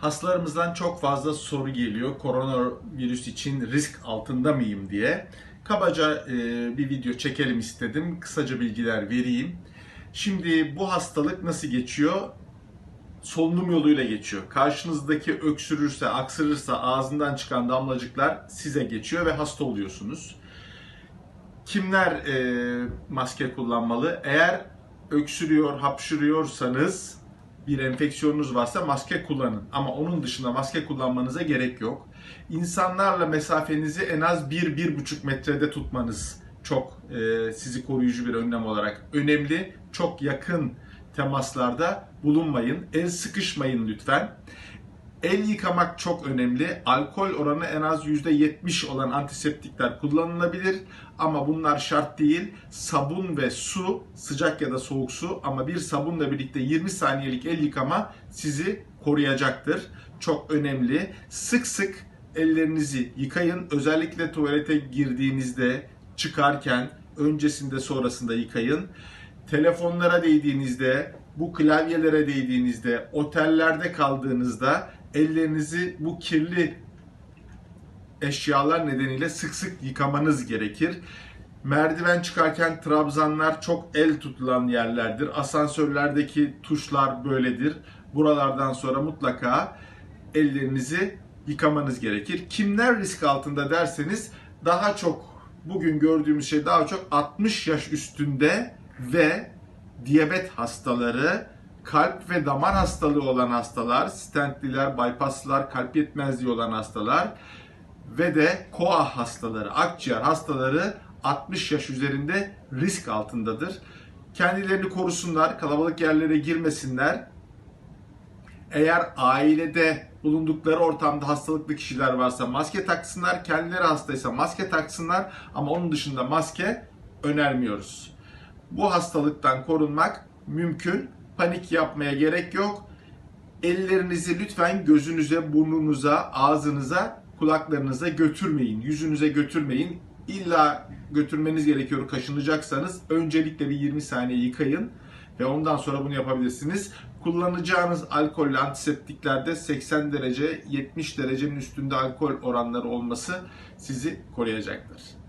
Hastalarımızdan çok fazla soru geliyor. Koronavirüs için risk altında mıyım diye. Kabaca e, bir video çekelim istedim. Kısaca bilgiler vereyim. Şimdi bu hastalık nasıl geçiyor? Solunum yoluyla geçiyor. Karşınızdaki öksürürse, aksırırsa ağzından çıkan damlacıklar size geçiyor ve hasta oluyorsunuz. Kimler e, maske kullanmalı? Eğer öksürüyor, hapşırıyorsanız bir enfeksiyonunuz varsa maske kullanın. Ama onun dışında maske kullanmanıza gerek yok. İnsanlarla mesafenizi en az 1-1,5 metrede tutmanız çok e, sizi koruyucu bir önlem olarak önemli. Çok yakın temaslarda bulunmayın. El sıkışmayın lütfen. El yıkamak çok önemli. Alkol oranı en az %70 olan antiseptikler kullanılabilir. Ama bunlar şart değil. Sabun ve su, sıcak ya da soğuk su ama bir sabunla birlikte 20 saniyelik el yıkama sizi koruyacaktır. Çok önemli. Sık sık ellerinizi yıkayın. Özellikle tuvalete girdiğinizde, çıkarken, öncesinde sonrasında yıkayın. Telefonlara değdiğinizde, bu klavyelere değdiğinizde, otellerde kaldığınızda ellerinizi bu kirli eşyalar nedeniyle sık sık yıkamanız gerekir. Merdiven çıkarken trabzanlar çok el tutulan yerlerdir. Asansörlerdeki tuşlar böyledir. Buralardan sonra mutlaka ellerinizi yıkamanız gerekir. Kimler risk altında derseniz daha çok bugün gördüğümüz şey daha çok 60 yaş üstünde ve diyabet hastaları, kalp ve damar hastalığı olan hastalar, stentliler, bypasslar, kalp yetmezliği olan hastalar ve de koa hastaları, akciğer hastaları 60 yaş üzerinde risk altındadır. Kendilerini korusunlar, kalabalık yerlere girmesinler. Eğer ailede bulundukları ortamda hastalıklı kişiler varsa maske taksınlar, kendileri hastaysa maske taksınlar ama onun dışında maske önermiyoruz. Bu hastalıktan korunmak mümkün. Panik yapmaya gerek yok. Ellerinizi lütfen gözünüze, burnunuza, ağzınıza, kulaklarınıza götürmeyin. Yüzünüze götürmeyin. İlla götürmeniz gerekiyor kaşınacaksanız öncelikle bir 20 saniye yıkayın ve ondan sonra bunu yapabilirsiniz. Kullanacağınız alkollü antiseptiklerde 80 derece 70 derecenin üstünde alkol oranları olması sizi koruyacaktır.